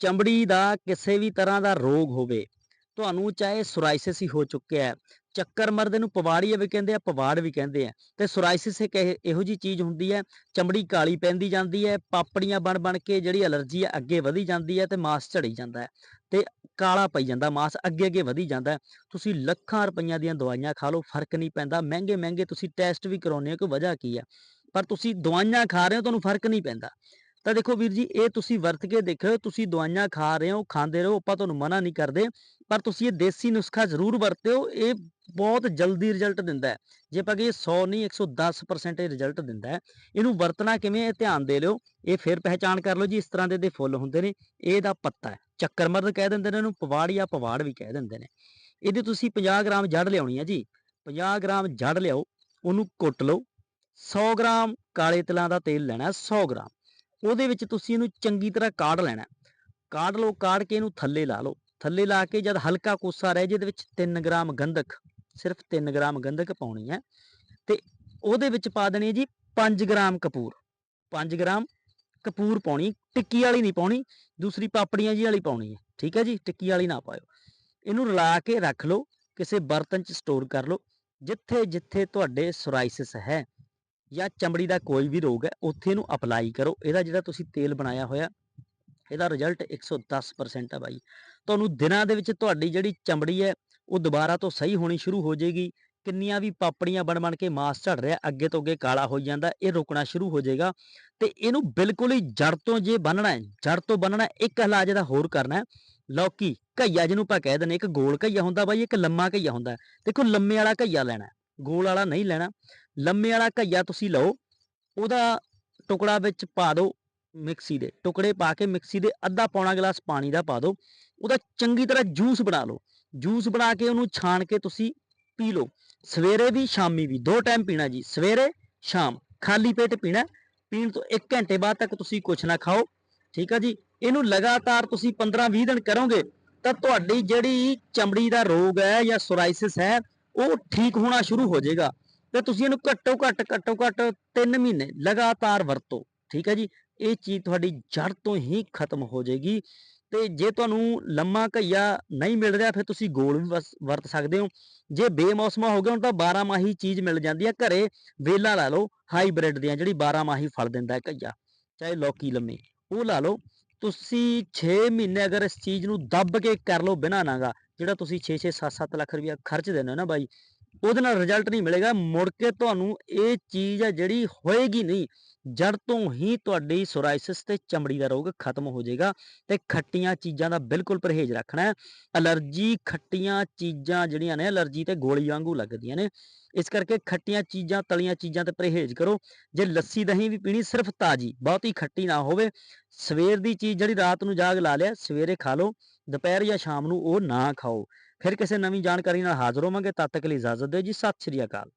ਚਮੜੀ ਦਾ ਕਿਸੇ ਵੀ ਤਰ੍ਹਾਂ ਦਾ ਰੋਗ ਹੋਵੇ, ਤੁਹਾਨੂੰ ਚਾਹੇ ਸੋਰਾਇਸਿਸ ਹੀ ਹੋ ਚੁੱਕਿਆ ਹੈ, ਚੱਕਰ ਮਰਦੇ ਨੂੰ ਪਵਾੜੀਆ ਵੀ ਕਹਿੰਦੇ ਆ, ਪਵਾੜ ਵੀ ਕਹਿੰਦੇ ਆ, ਤੇ ਸੋਰਾਇਸਿਸ ਇੱਕ ਇਹੋ ਜੀ ਚੀਜ਼ ਹੁੰਦੀ ਹੈ, ਚਮੜੀ ਕਾਲੀ ਪੈਂਦੀ ਜਾਂਦੀ ਹੈ, ਪਾਪੜੀਆਂ ਬਣ ਬਣ ਕੇ ਜਿਹੜੀ ਅਲਰਜੀ ਹੈ ਅੱਗੇ ਵਧੀ ਜਾਂਦੀ ਹੈ ਤੇ ਮਾਸ ਝੜੀ ਜਾਂਦਾ ਹੈ, ਤੇ ਕਾਲਾ ਪਈ ਜਾਂਦਾ, ਮਾਸ ਅੱਗੇ ਅੱਗੇ ਵਧੀ ਜਾਂਦਾ ਤੁਸੀਂ ਲੱਖਾਂ ਰੁਪਈਆਂ ਦੀਆਂ ਦਵਾਈਆਂ ਖਾ ਲਓ, ਫ਼ਰਕ ਨਹੀਂ ਪੈਂਦਾ, ਮਹਿੰਗੇ ਮਹਿੰਗੇ ਤੁਸੀਂ ਟੈਸਟ ਵੀ ਕਰਾਉਂਦੇ ਹੋ ਕਿ ਵਜ੍ਹਾ ਕੀ ਹੈ, ਪਰ ਤੁਸੀਂ ਦਵਾਈਆਂ ਖਾ ਰਹੇ ਹੋ, ਤੁਹਾਨੂੰ ਫ਼ਰਕ ਨਹੀਂ ਪੈਂਦਾ। ਤਾਂ ਦੇਖੋ ਵੀਰ ਜੀ ਇਹ ਤੁਸੀਂ ਵਰਤ ਕੇ ਦੇਖਿਓ ਤੁਸੀਂ ਦਵਾਈਆਂ ਖਾ ਰਹੇ ਹੋ ਖਾਂਦੇ ਰਹੋ ਆਪਾਂ ਤੁਹਾਨੂੰ ਮਨਾ ਨਹੀਂ ਕਰਦੇ ਪਰ ਤੁਸੀਂ ਇਹ ਦੇਸੀ ਨੁਸਖਾ ਜ਼ਰੂਰ ਵਰਤਿਓ ਇਹ ਬਹੁਤ ਜਲਦੀ ਰਿਜ਼ਲਟ ਦਿੰਦਾ ਹੈ। ਜੇ ਆਪਾਂ ਕਹੀਏ 100 ਨਹੀਂ 110% ਇਹ ਰਿਜ਼ਲਟ ਦਿੰਦਾ ਹੈ। ਇਹਨੂੰ ਵਰਤਣਾ ਕਿਵੇਂ ਇਹ ਧਿਆਨ ਦੇ ਲਿਓ ਇਹ ਫਿਰ ਪਹਿਚਾਣ ਕਰ ਲਓ ਜੀ ਇਸ ਤਰ੍ਹਾਂ ਦੇ ਦੇ ਫੁੱਲ ਹੁੰਦੇ ਨੇ ਇਹਦਾ ਪੱਤਾ ਹੈ ਚੱਕਰਮਰਦ ਕਹਿ ਦਿੰਦੇ ਨੇ ਇਹਨੂੰ ਪਵਾੜ ਜਾਂ ਪਵਾੜ ਵੀ ਕਹਿ ਦਿੰਦੇ ਨੇ। ਇਹਦੇ ਤੁਸੀਂ 50 ਗ੍ਰਾਮ ਜੜ ਲਿਆਉਣੀ ਹੈ ਜੀ 50 ਗ੍ਰਾਮ ਜੜ ਲਿਆਓ ਉਹਨੂੰ ਕੁੱਟ ਲਓ 100 ਗ੍ਰਾਮ ਕਾਲੇ ਤਿਲਾਂ ਦਾ ਤੇਲ ਲੈਣਾ ਹੈ, 100 ਗ੍ਰਾਮ। ਉਹਦੇ ਵਿੱਚ ਤੁਸੀਂ ਇਹਨੂੰ ਚੰਗੀ ਤਰ੍ਹਾਂ ਕਾੜ ਲੈਣਾ ਹੈ। ਕਾੜ ਲਓ, ਕਾੜ ਕੇ ਇਹਨੂੰ ਥੱਲੇ ਲਾ ਲਓ। ਥੱਲੇ ਲਾ ਕੇ ਜਦ ਹਲਕਾ ਕੋਸਾ ਰਹਿ ਜੇ, ਇਹਦੇ ਵਿੱਚ 3 ਗ੍ਰਾਮ ਗੰਧਕ, ਸਿਰਫ 3 ਗ੍ਰਾਮ ਗੰਧਕ ਪਾਉਣੀ ਹੈ ਤੇ ਉਹਦੇ ਵਿੱਚ ਪਾ ਦੇਣੀ ਹੈ ਜੀ 5 ਗ੍ਰਾਮ ਕਪੂਰ। 5 ਗ੍ਰਾਮ ਕਪੂਰ ਪਾਉਣੀ, ਟਿੱਕੀ ਵਾਲੀ ਨਹੀਂ ਪਾਉਣੀ, ਦੂਸਰੀ ਪਾਪੜੀਆਂ ਜੀ ਵਾਲੀ ਪਾਉਣੀ ਹੈ। ਠੀਕ ਹੈ ਜੀ, ਟਿੱਕੀ ਵਾਲੀ ਨਾ ਪਾਇਓ। ਇਹਨੂੰ ਰਲਾ ਕੇ ਰੱਖ ਲਓ, ਕਿਸੇ ਬਰਤਨ 'ਚ ਸਟੋਰ ਕਰ ਲਓ ਜਿੱਥੇ ਜਿੱਥੇ ਤੁਹਾਡੇ ਸੋਰਾਇਸਿਸ ਹੈ। ਜਾਂ ਚਮੜੀ ਦਾ ਕੋਈ ਵੀ ਰੋਗ ਹੈ, ਉੱਥੇ ਇਹਨੂੰ ਅਪਲਾਈ ਕਰੋ। ਇਹਦਾ ਜਿਹੜਾ ਤੁਸੀਂ ਤੇਲ ਬਣਾਇਆ ਹੋਇਆ, ਇਹਦਾ ਰਿਜ਼ਲਟ 110% ਹੈ ਬਾਈ। ਤੁਹਾਨੂੰ ਦਿਨਾਂ ਦੇ ਵਿੱਚ ਤੁਹਾਡੀ ਜਿਹੜੀ ਚਮੜੀ ਹੈ, ਉਹ ਦੁਬਾਰਾ ਤੋਂ ਸਹੀ ਹੋਣੀ ਸ਼ੁਰੂ ਹੋ ਜਾਏਗੀ। ਕਿੰਨੀਆਂ ਵੀ ਪਾਪੜੀਆਂ ਬਣ ਬਣ ਕੇ ਮਾਸ ਝੜ ਰਿਹਾ, ਅੱਗੇ ਤੋਂ ਅੱਗੇ ਕਾਲਾ ਹੋਈ ਜਾਂਦਾ, ਇਹ ਰੁਕਣਾ ਸ਼ੁਰੂ ਹੋ ਜਾਏਗਾ। ਤੇ ਇਹਨੂੰ ਬਿਲਕੁਲ ਹੀ ਜੜ ਤੋਂ ਜੇ ਬੰਨਣਾ ਹੈ, ਜੜ ਤੋਂ ਬੰਨਣਾ ਇੱਕ ਇਲਾਜ ਦਾ ਹੋਰ ਕਰਨਾ ਹੈ। ਲੌਕੀ ਘਈਆ ਜਿਹਨੂੰ ਆਪਾਂ ਕਹਿ ਦਿੰਦੇ ਇੱਕ ਗੋਲ ਘਈਆ ਹੁੰਦਾ ਬਾਈ, ਇੱਕ ਲੰਮਾ ਘਈਆ ਹੁੰਦਾ ਦੇਖੋ ਲੰਮੇ ਵਾਲਾ ਘਈਆ ਲੈਣਾ ਗੋਲ ਵਾਲਾ ਨਹੀਂ ਲੈਣਾ। ਲੰਮੇ ਵਾਲਾ ਘਈਆ ਤੁਸੀਂ ਲਓ, ਉਹਦਾ ਟੁਕੜਾ ਵਿੱਚ ਪਾ ਦਿਓ ਮਿਕਸੀ ਦੇ, ਟੁਕੜੇ ਪਾ ਕੇ ਮਿਕਸੀ ਦੇ ਅੱਧਾ ਪੌਣਾ ਗਲਾਸ ਪਾਣੀ ਦਾ ਪਾ ਦਿਓ, ਉਹਦਾ ਚੰਗੀ ਤਰ੍ਹਾਂ ਜੂਸ ਬਣਾ ਲਓ। ਜੂਸ ਬਣਾ ਕੇ ਉਹਨੂੰ ਛਾਣ ਕੇ ਤੁਸੀਂ ਪੀ ਲਓ। ਸਵੇਰੇ ਵੀ, ਸ਼ਾਮੀ ਵੀ, ਦੋ ਟਾਈਮ ਪੀਣਾ ਜੀ, ਸਵੇਰੇ, ਸ਼ਾਮ, ਖਾਲੀ ਪੇਟ ਪੀਣਾ, ਪੀਣ ਤੋਂ 1 ਘੰਟੇ ਬਾਅਦ ਤੱਕ ਤੁਸੀਂ ਕੁਝ ਨਾ ਖਾਓ, ਠੀਕ ਆ ਜੀ? ਇਹਨੂੰ ਲਗਾਤਾਰ ਤੁਸੀਂ 15-20 ਦਿਨ ਕਰੋਗੇ, ਤਾਂ ਤੁਹਾਡੀ ਜਿਹੜੀ ਚਮੜੀ ਦਾ ਰੋਗ ਹੈ ਜਾਂ ਸੋਰਾਇਸਿਸ ਹੈ ਉਹ ਠੀਕ ਹੋਣਾ ਸ਼ੁਰੂ ਹੋ ਜਾਏਗਾ। ਤੇ ਤੁਸੀਂ ਇਹਨੂੰ ਘੱਟੋ ਘੱਟ ਘੱਟੋ ਘੱਟ 3 ਮਹੀਨੇ ਲਗਾਤਾਰ ਵਰਤੋ, ਠੀਕ ਹੈ ਜੀ? ਇਹ ਚੀਜ਼ ਤੁਹਾਡੀ ਜੜ ਤੋਂ ਹੀ ਖਤਮ ਹੋ ਜਾਏਗੀ। ਤੇ ਜੇ ਤੁਹਾਨੂੰ ਲੰਮਾ ਘਈਆ ਨਹੀਂ ਮਿਲ ਰਿਹਾ, ਫਿਰ ਤੁਸੀਂ ਗੋਲ ਵੀ ਵਰਤ ਸਕਦੇ ਹੋ। ਜੇ ਬੇਮੌਸਮਾ ਹੋ ਗਿਆ ਹੁਣ ਤਾਂ 12 ਮਾਹੀ ਚੀਜ਼ ਮਿਲ ਜਾਂਦੀ ਹੈ। ਘਰੇ ਵੇਲਾ ਲਾ ਲਓ, ਹਾਈਬ੍ਰਿਡ ਦੀਆਂ ਜਿਹੜੀ 12 ਮਾਹੀ ਫਲ ਦਿੰਦਾ ਹੈ ਘਈਆ, ਚਾਹੇ ਲੌਕੀ, ਲੰਮੀ, ਉਹ ਲਾ ਲਓ। ਤੁਸੀਂ 6 ਮਹੀਨੇ ਅਗਰ ਇਸ ਚੀਜ਼ ਨੂੰ ਦੱਬ ਕੇ ਕਰ ਲਓ ਬਿਨਾਂ ਨਾਗਾ ਜਿਹੜਾ ਤੁਸੀਂ 6-6 7-7 ਲੱਖ ਰੁਪਇਆ ਖਰਚ ਦਿੰਦੇ ਹੋ ਨਾ ਬਾਈ, ਉਹਦੇ ਨਾਲ ਰਿਜ਼ਲਟ ਨਹੀਂ ਮਿਲੇਗਾ, ਮੁੜ ਕੇ ਤੁਹਾਨੂੰ ਇਹ ਚੀਜ਼ ਹੈ ਜਿਹੜੀ ਹੋਏਗੀ ਨਹੀਂ। ਜੜ ਤੋਂ ਹੀ ਤੁਹਾਡੀ ਸੋਰਾਇਸਿਸ ਤੇ ਚਮੜੀ ਦਾ ਰੋਗ ਖਤਮ ਹੋ ਜਾਏਗਾ ਤੇ ਖੱਟੀਆਂ ਚੀਜ਼ਾਂ ਦਾ ਬਿਲਕੁਲ ਪਰਹੇਜ਼ ਰੱਖਣਾ ਹੈ। ਅਲਰਜੀ ਖੱਟੀਆਂ ਚੀਜ਼ਾਂ ਜਿਹੜੀਆਂ ਨੇ ਅਲਰਜੀ ਤੇ ਗੋਲੀ ਵਾਂਗੂ ਲੱਗਦੀਆਂ ਨੇ, ਇਸ ਕਰਕੇ ਖੱਟੀਆਂ ਚੀਜ਼ਾਂ, ਤਲੀਆਂ ਚੀਜ਼ਾਂ ਤੇ ਪਰਹੇਜ਼ ਕਰੋ। ਜੇ ਲੱਸੀ, ਦਹੀਂ ਵੀ ਪੀਣੀ ਸਿਰਫ ਤਾਜੀ, ਬਹੁਤੀ ਖੱਟੀ ਨਾ ਹੋਵੇ, ਸਵੇਰ ਦੀ ਚੀਜ਼ ਜਿਹੜੀ ਰਾਤ ਨੂੰ ਜਾਗ ਲਾ ਲਿਆ, ਸਵੇਰੇ ਖਾ ਲਓ, ਦੁਪਹਿਰ ਜਾਂ ਸ਼ਾਮ ਨੂੰ ਉਹ ਨਾ ਖਾਓ। ਫਿਰ ਕਿਸੇ ਨਵੀਂ ਜਾਣਕਾਰੀ ਨਾਲ ਹਾਜ਼ਰ ਹੋਵਾਂਗੇ, ਤਦ ਤੱਕ ਲਈ ਇਜਾਜ਼ਤ ਦਿਓ ਜੀ, ਸਤਿ ਸ਼੍ਰੀ ਅਕਾਲ।